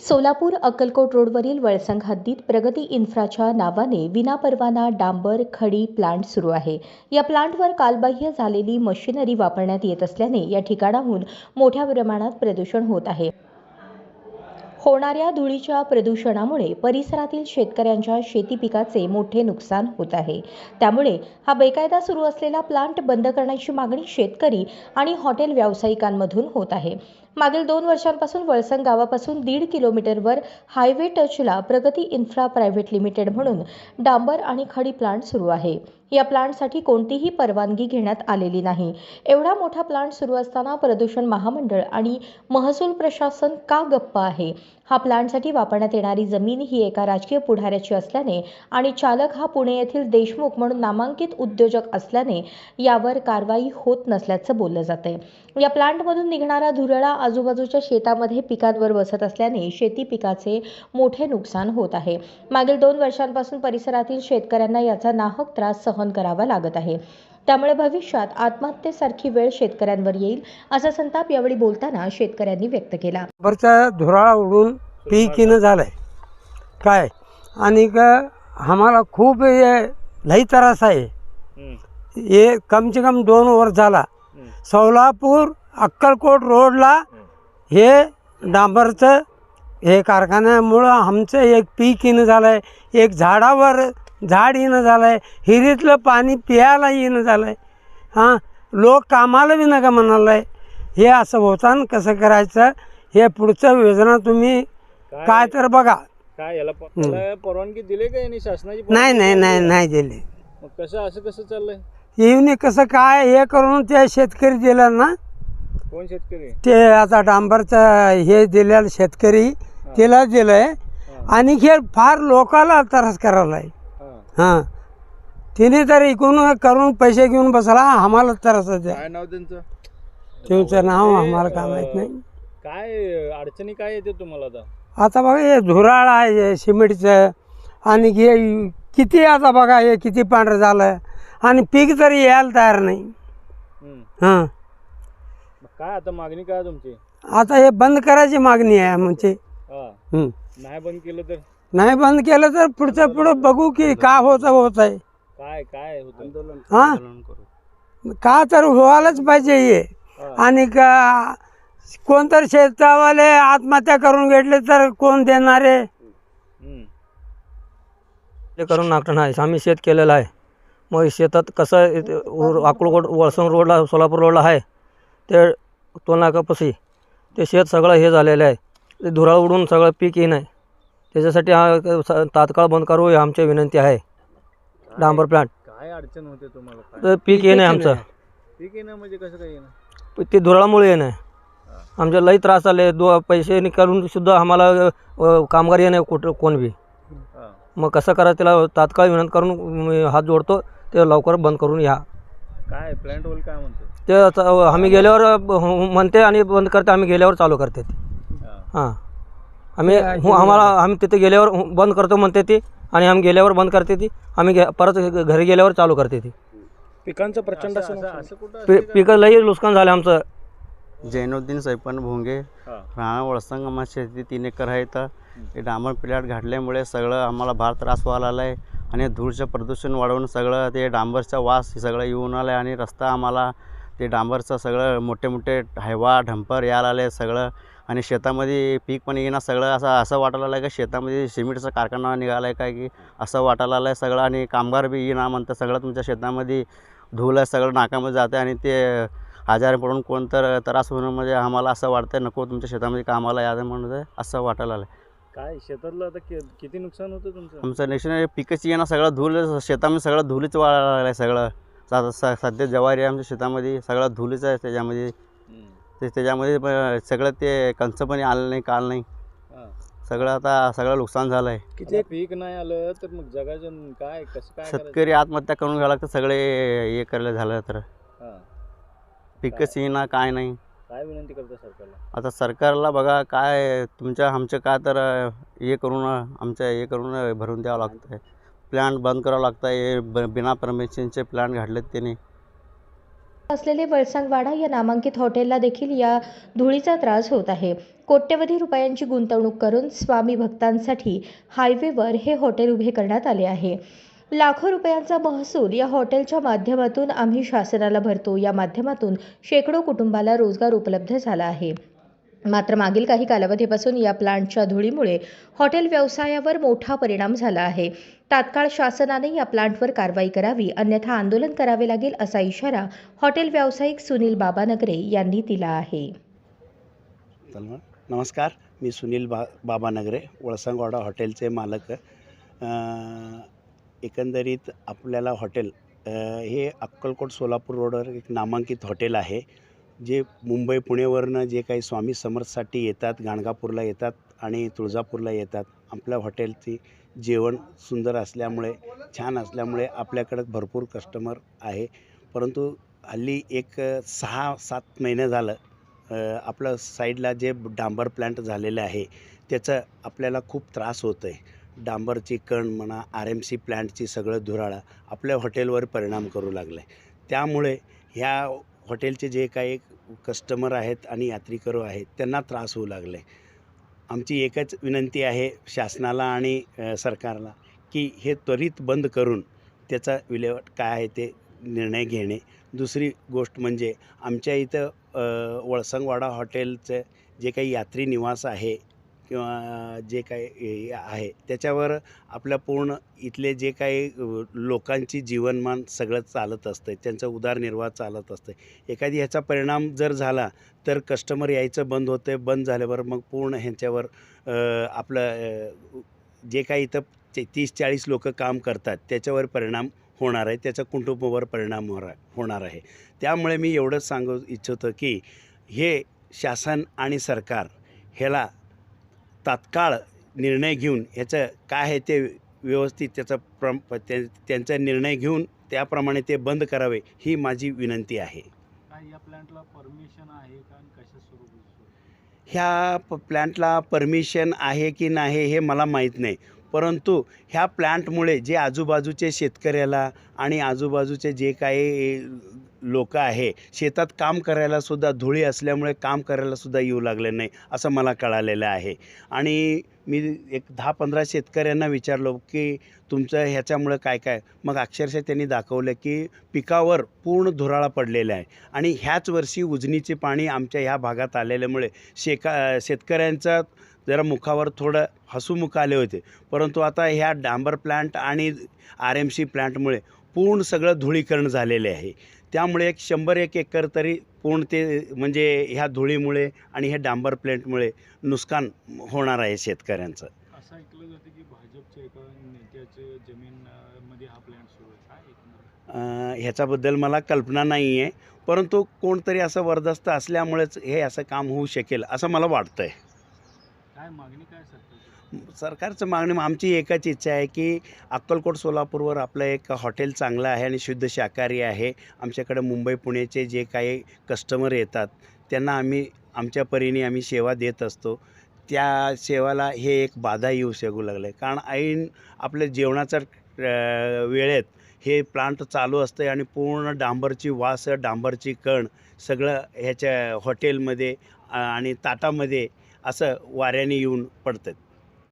सोलापूर अक्कलकोट रोडवरील वळसंग हद्दीत प्रगती इन्फ्राच्या नावाने विनापरवाना डांबर खडी प्लांट सुरू आहे. या प्लांटवर कालबाह्य झालेली मशिनरी वापरण्यात येत असल्याने या ठिकाणाहून मोठ्या प्रमाणात प्रदूषण होत आहे. होणाऱ्या धुळीच्या प्रदूषणामुळे परिसरातील शेतकऱ्यांच्या शेती पिकाचे मोठे नुकसान होत आहे. त्यामुळे हा बेकायदा सुरू असलेला प्लांट बंद करण्याची मागणी शेतकरी आणि हॉटेल व्यावसायिकांमधून होत आहे. मागील दोन वर्षांपासून वळसंग गावापासून दीड किलोमीटरवर हायवे टचला प्रगती इन्फ्रा प्रायव्हेट लिमिटेड म्हणून डांबर आणि खडी प्लांट सुरू आहे. या प्लांटसाठी कोणतीही परवानगी घेण्यात आलेली नाही. एवढा मोठा प्लांट सुरू असताना प्रदूषण महामंडळ आणि महसूल प्रशासन का गप्प आहे? हा प्लांटसाठी वापरण्यात येणारी जमीन ही एका राजकीय पुढाऱ्याची असल्याने आणि चालक हा पुणे येथील देशमुख म्हणून नामांकित उद्योजक असल्याने यावर कारवाई होत नसल्याचं बोललं जातंय. या प्लांटमधून निघणारा धुरळा आजूबाजूच्या शेतामध्ये पिकांवर बसत असल्याने शेती पिकाचे मोठे नुकसान होत आहे. मागील दोन वर्षांपासून परिसरातील शेतकऱ्यांना याचा नाहक त्रास सहन करावा लागत आहे. त्यामुळे भविष्यात आत्महत्येसारखी वेळ शेतकऱ्यांवर येईल असा संताप यावेळी बोलताना शेतकऱ्यांनी व्यक्त केला. वरचा धुराळा उडून पीक येणं झालं आहे काय? आणि का आम्हाला खूप लई त्रास आहे. हे कमसे कम दोन वर्ष झाला. सोलापूर अक्कलकोट रोडला हे डांबरचं हे कारखान्यामुळं आमचं एक पीक येणं झालं आहे एक झाडावर झाड येणं झालं आहे हिरीतलं पाणी प्यायला येणं झालं आहे हां लोक कामाला बी नका म्हणालं आहे हे असं होताना कसं करायचं हे पुढचं योजना तुम्ही काय? तर बघा. काय याला प- याला परवानगी दिली का यांनी शासनाची नाही नाही नाही नाही दिले. मग कसं असं कसं चाललंय? येऊन कसं काय हे करून ते शेतकरी दिलं ना? कोण शेतकरी? ते आता डांबरचं हे दिलेलं शेतकरी तिला दिलं आहे आणि हे फार लोकाला त्रास करायला आहे हा. तिने तर इकडून करून पैसे घेऊन बसला आम्हाला त्रास द्या काय नाव त्यांचं? तुमचं नाव आम्हाला काय माहीत नाही. काय अडचणी काय येते तुम्हाला आता? आता बघा हे धुराळ आहे हे सिमेंटचं. आणि हे किती आता बघा हे किती पांढरं झालं आणि पीक तरी यायला तयार नाही. हम्म. हां. मग काय आता मागणी काय तुमची? आता हे बंद करायची मागणी आहे म्हणजे हा. हं. नाही बंद केलं तर? नाही बंद केलं तर पुढचं पुढं बघू की का होतं होत आहे काय काय होतं? आंदोलन हां? का तर व्हायलाच पाहिजे हे. आणि का कोणतरी शेतावाले आत्महत्या करून घेतले तर कोण देणारे ते करून नागठण नाही आम्ही शेत केलेलं आहे. मग शेतात कसं इथे वर- अक्कलकोट वळसंग रोडला सोलापूर रोडला आहे ते टोल नाकापाशी ते शेत सगळं हे झालेलं आहे. ते धुराळ उडून सगळं पीक येईन आहे. त्याच्यासाठी हा तात्काळ बंद करू ही आमची विनंती आहे. डांबर प्लांट काय अडचण होते तुम्हाला? काय तर पीक येणं आहे आमचं. पीक येणं म्हणजे कसं काय येणं? ते धुराळामुळे येणं आहे. आमच्या लई त्रास झाले दो पैसे करून सुद्धा आम्हाला अ, कामगार येणं कुठं कोण बी. हा. मग कसं करायचं त्याला तात्काळ विनंती करून मी हात जोडतो ते लवकर बंद करून या. काय प्लांट होल काय म्हणतो? ते आता आम्ही गेल्यावर ब- म्हणते आणि बंद करते आम्ही गेल्यावर चालू करते ती. हा. हां. आम्ही हो आम्हाला आम्ही तिथे गेल्यावर हु- बंद करतो म्हणते ती. आणि आम्ही गेल्यावर बंद करते ती. आम्ही गे परत घरी गेल्यावर चालू करते ती. पिकांचं प्रचंड असं पी पिकं लई नुकसान झालं आमचं. जैनुद्दीन सैपन भोंगे हा. राहणा वळसंग आम्हाला शेती तीन एकर आहे तर हे डांबर प्लॅट घातल्यामुळे सगळं आम्हाला फार त्रास व्हायला आला आहे आणि धूळचं प्रदूषण वाढवून सगळं ते डांबरचा वास हे सगळं येऊन आलं आहे आणि रस्ता आम्हाला ते डांबरचं सगळं मोठे मोठे हायवा ढंपर यायला आले सगळं. आणि शेतामध्ये पीक पण येईना सगळं असं असं वाटायला आलं का शेतामध्ये सिमेंटचा कारखाना निघाला आहे काय की असं वाटायला आलं आहे सगळं आणि कामगार बी येईना म्हणतं सगळं तुमच्या शेतामध्ये धूळ आहे सगळं नाकामध्ये जाते आणि ते आजारी पडून कोण तर त्रास होणं म्हणजे आम्हाला असं वाटतंय नको तुमच्या शेतामध्ये कामाला यायचं म्हणून असं वाटायला आलं काय शेतातलं आता कि- किती नुकसान होतं तुमचं? आमचं नेक्शन पिकच येणं सगळं धूळ शेतामध्ये सगळं धुलीच वाढायला लागलं आहे सगळं सध्या ज्वारी आमच्या शेतामध्ये सगळं धुलीच आहे त्याच्यामध्ये. ते त्याच्यामध्ये प- सगळं ते कंच पण आलं नाही काल नाही. हा. सगळं आता सगळं नुकसान झालं आहे आता पीक नाही आलं तर मग जगाचं काय कसं काय करायचं? शेतकरी आत्महत्या करून घ्यावं लागतं सगळे हे करायला झालं तर. हा. पिकच येईना काय नाही. काय विनंती करता सरकारला? आता सरकारला बघा काय तुमच्या आमचं काय तर अ, हे करून आमचं हे करून भरून द्यावं लागतं आहे प्लॅन बंद करावं लागतं आहे ब बिना परमिशनचे प्लॅन घातलेत त्यांनी. असलेले वळसांगवाडा या नामांकित हॉटेलला देखील या धुळीचा त्रास होत आहे. कोट्यवधी रुपयांची गुंतवणूक करून स्वामी भक्तांसाठी हायवेवर हे हॉटेल उभे करण्यात आले आहे. लाखो रुपयांचा महसूल या हॉटेलच्या माध्यमातून आम्ही शासनाला भरतो. या माध्यमातून शेकडो कुटुंबाला रोजगार उपलब्ध झाला आहे. मात्र मागील काही कालावधीपासून या प्लांटच्या धुळीमुळे हॉटेल व्यवसायावर मोठा परिणाम झाला आहे. तात्काळ शासनाने या प्लांटवर कारवाई करावी अन्यथा आंदोलन करावे लागेल असा इशारा हॉटेल व्यावसायिक सुनील बाबानगरे यांनी दिला आहे. नमस्कार. मी सुनील बा बाबानगरे वळसंगवाडा हॉटेलचे मालक. एकंदरीत आपल्याला हॉटेल हे अक्कलकोट सोलापूर रोडवर एक नामांकित हॉटेल आहे. जे मुंबई पुणेवरनं जे काही स्वामी समर्थसाठी येतात गाणगापूरला येतात आणि तुळजापूरला येतात आपल्या हॉटेलची जेवण सुंदर असल्यामुळे छान असल्यामुळे आपल्याकडं भरपूर कस्टमर आहे. परंतु हल्ली एक सहा सात महिने झालं आपलं साईडला जे डांबर प्लांट झालेलं आहे त्याचं आपल्याला खूप त्रास होतो आहे डांबरची कण म्हणा आर एम सी प्लांटची सगळं धुराळा आपल्या हॉटेलवर परिणाम करू लागलं आहे त्यामुळे ह्या हॉटेलचे जे काही कस्टमर आहेत आणि यात्रेकरू आहेत त्यांना त्रास होऊ लागले आमची एकच विनंती आहे शासनाला आणि सरकारला की हे त्वरित बंद करून त्याचा विल्हेवाट काय आहे ते निर्णय घेणे. दुसरी गोष्ट म्हणजे आमच्या इथं वळसंगवाडा हॉटेलचं जे काही यात्री निवास आहे किंवा जे काही आहे त्याच्यावर आपल्या पूर्ण इथले जे काही लोकांची जीवनमान सगळं चालत असतं त्यांचा उदारनिर्वाह चालत असतं एखादी ह्याचा परिणाम जर झाला तर कस्टमर यायचं बंद होतं बंद झाल्यावर मग पूर्ण ह्यांच्यावर आपलं जे काही इथं ते तीस चाळीस लोक काम करतात त्याच्यावर परिणाम होणार आहे त्याचा कुटुंबावर परिणाम होणार होणार आहे. त्यामुळे मी एवढंच सांगू इच्छितो की हे शासन आणि सरकार ह्याला तात्काळ निर्णय घेऊन ह्याचं काय आहे ते व्यवस्थित त्याचा प्रम त्या त्यांचा निर्णय घेऊन त्याप्रमाणे ते बंद करावे ही माझी विनंती आहे. या प्लांटला परमिशन आहे का आणि कशा स्वरूपात? ह्या प प्लॅन्टला परमिशन आहे की नाही हे मला माहीत नाही. परंतु ह्या प्लॅन्टमुळे जे आजूबाजूचे शेतकऱ्याला आणि आजूबाजूचे जे काही लोक आहे. शेतात काम करायलासुद्धा धुळी असल्यामुळे काम करायलासुद्धा येऊ लागले नाही असं मला कळालेलं आहे. आणि मी एक दहा पंधरा शेतकऱ्यांना विचारलो की तुमचं ह्याच्यामुळं काय काय? मग अक्षरशः त्यांनी दाखवलं की पिकावर पूर्ण धुराळा पडलेला आहे. आणि ह्याच वर्षी उजनीचे पाणी आमच्या ह्या भागात आलेल्यामुळे शेका शेतकऱ्यांचा जरा मुखावर थोडं हसूमुख आले होते. परंतु आता ह्या डांबर प्लांट आणि आर एम सी प्लांटमुळे पूर्ण सगळं धुळीकरण झालेले आहे. त्यामुळे एक शंभर एक एकर तरी पूर्ण ते म्हणजे ह्या धुळीमुळे आणि ह्या डांबर प्लांटमुळे नुकसान होणार आहे शेतकऱ्यांचं. असं ऐकलं जातं की भाजपच्या एका नेत्याचे हा प्लॅन्ट सुरू आहे. ह्याच्याबद्दल मला कल्पना नाही आहे परंतु कोणतरी असं वरदस्त असल्यामुळेच हे असं काम होऊ शकेल असं मला वाटतं आहे काय मागणी काय सरकारची सरकारचं मागणी आमची एकच इच्छा आहे की अक्कलकोट सोलापूरवर आपलं एक हॉटेल चांगलं आहे आणि शुद्ध शाकाहारी आहे. आमच्याकडे मुंबई पुण्याचे जे काही कस्टमर येतात त्यांना आम्ही आमच्या परीने आम्ही सेवा देत असतो. त्या सेवाला हे एक बाधा येऊ शकू लागलं आहे कारण ऐन आपल्या जेवणाच्या वेळेत हे प्लांट चालू असतं आणि पूर्ण डांबरची वास डांबरची कण सगळं ह्याच्या हॉटेलमध्ये आणि ताटामध्ये असं वाऱ्याने येऊन पडतं